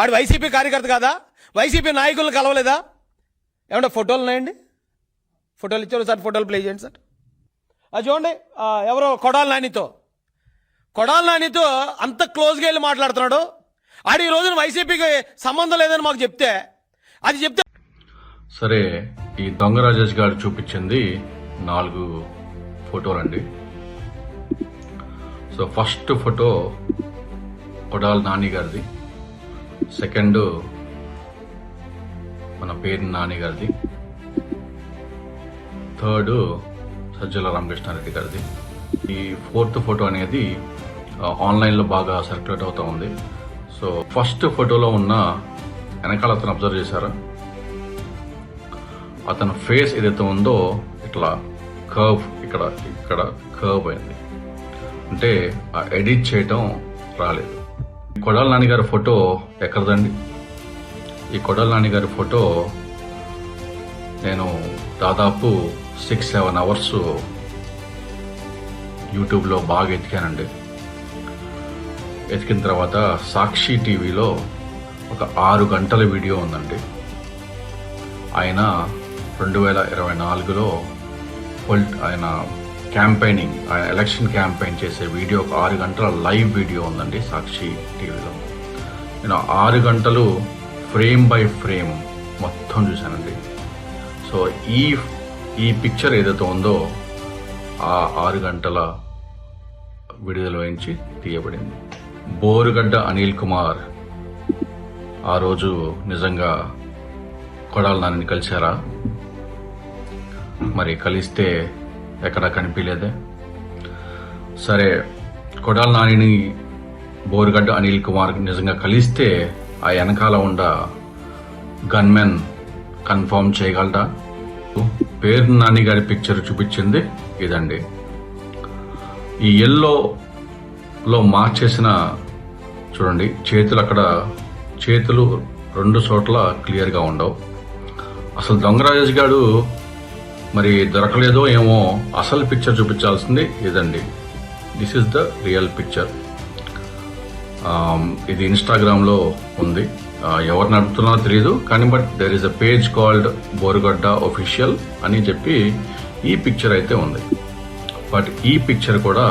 ఆడు వైసీపీ కార్యకర్త కాదా? వైసీపీ నాయకులను కలవలేదా? ఏమంటే ఫోటోలు ఉన్నాయండి? ఫోటోలు ఇచ్చారు సార్ ఫోటోలు ప్లే చేయండి సార్. అది చూడండి ఎవరో కొడాల నానితో. కొడాల నానితో అంత క్లోజ్గా వెళ్ళి మాట్లాడుతున్నాడు. ఆడు ఈ రోజున వైసీపీకి సంబంధం లేదని మాకు చెప్తే అది చెప్తే సరే ఈ దొంగ రాజేష్ గారు చూపించింది నాలుగు ఫోటోలండి. So first photo Kodali Nani గారిది. సెకండ్ మన పేరు నాని గారిది. థర్డ్ సజ్జల రామకృష్ణారెడ్డి గారిది. ఈ ఫోర్త్ ఫోటో అనేది ఆన్లైన్లో బాగా సర్క్యులేట్ అవుతూ ఉంది. సో ఫస్ట్ ఫోటోలో ఉన్న వెనకాల అతను అబ్జర్వ్ చేశారా? అతని ఫేస్ ఏదైతే ఉందో ఇట్లా కర్వ్ ఇక్కడ ఇక్కడ కర్వ్ అయింది. అంటే ఆ ఎడిట్ చేయటం రాలేదు. కొడాల నాన్నగారి ఫోటో ఎక్కడదండి? ఈ కొడాల నాన్నగారి ఫోటో నేను దాదాపు సిక్స్ సెవెన్ అవర్స్ యూట్యూబ్లో బాగా ఎతికానండి. ఎతికిన తర్వాత సాక్షి టీవీలో ఒక ఆరు గంటల వీడియో ఉందండి. ఆయన రెండు వేల ఇరవై నాలుగులో పొలిట్ ఆయన క్యాంపెయినింగ్ ఎలక్షన్ క్యాంపెయిన్ చేసే వీడియో ఒక ఆరు గంటల లైవ్ వీడియో ఉందండి సాక్షి టీవీలో. నేను ఆరు గంటలు ఫ్రేమ్ బై ఫ్రేమ్ మొత్తం చూశానండి. సో ఈ ఈ పిక్చర్ ఏదైతే ఉందో ఆ ఆరు గంటల విడుదల నుంచి తీయబడింది. బోరుగడ్డ అనిల్ కుమార్ ఆ రోజు నిజంగా కొడాల నాన్నని కలిశారా? మరి కలిస్తే ఎక్కడ కనిపించలేదే. సరే కొడాల నానిని బోరుగడ్డ అనిల్ కుమార్ నిజంగా కలిస్తే ఆ వెనకాల ఉండ గన్మెన్ కన్ఫర్మ్ చేయగలరా పేరు నాని గారి పిక్చర్ చూపించింది ఇదండి. ఈ ఎల్లోలో మార్చేసిన చూడండి చేతులు అక్కడ చేతులు రెండు చోట్ల క్లియర్గా ఉండవు. అసలు దొంగరాజేష్ గారు మరి దొరకలేదో ఏమో అసలు పిక్చర్ చూపించాల్సింది ఇదండి. This is the real picture ఇది ఇన్స్టాగ్రామ్లో ఉంది. Uh, ఎవరు నడుపుతున్నారో తెలియదు కానీ but there is a page called Borugadda official అని చెప్పి ఈ పిక్చర్ అయితే ఉంది. బట్ ఈ పిక్చర్ కూడా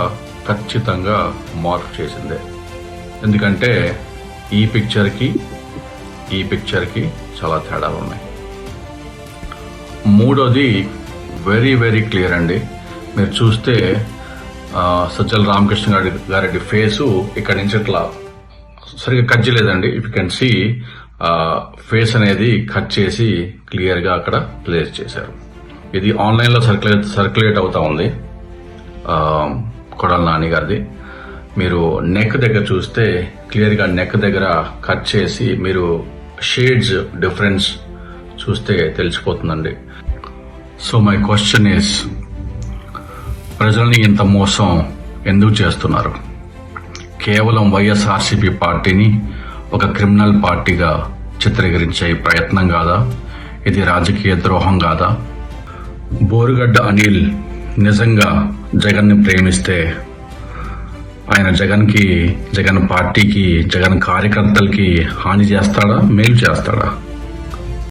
ఖచ్చితంగా మార్క్ చేసిందే. ఎందుకంటే ఈ పిక్చర్కి ఈ పిక్చర్కి చాలా తేడాలు ఉన్నాయి. మూడోది వెరీ వెరీ క్లియర్ అండి. మీరు చూస్తే సజ్జల రామకృష్ణ గారి గారి ఫేసు ఇక్కడి నుంచి ఇట్లా సరిగ్గా కట్ చేయలేదండి. If you can see face అనేది కట్ చేసి క్లియర్గా అక్కడ ప్లేస్ చేశారు. ఇది ఆన్లైన్లో సర్క్యులేట్ సర్క్యులేట్ అవుతా ఉంది. కొడల నాని గారిది. మీరు నెక్ దగ్గర చూస్తే క్లియర్గా నెక్ దగ్గర కట్ చేసి మీరు షేడ్స్ డిఫరెన్స్ చూస్తే తెలిసిపోతుందండి. సో మై క్వశ్చన్ ఇస్ ప్రజల్ని ఇంత మోసం ఎందుకు చేస్తున్నారు? కేవలం వైఎస్ఆర్సీపీ పార్టీని ఒక క్రిమినల్ పార్టీగా చిత్రీకరించే ప్రయత్నం కాదా? ఇది రాజకీయ ద్రోహం కాదా? బోరుగడ్డ అనిల్ నిజంగా జగన్ని ప్రేమిస్తే ఆయన జగన్కి జగన్ పార్టీకి జగన్ కార్యకర్తలకి హాని చేస్తాడా? మేలు చేస్తాడా?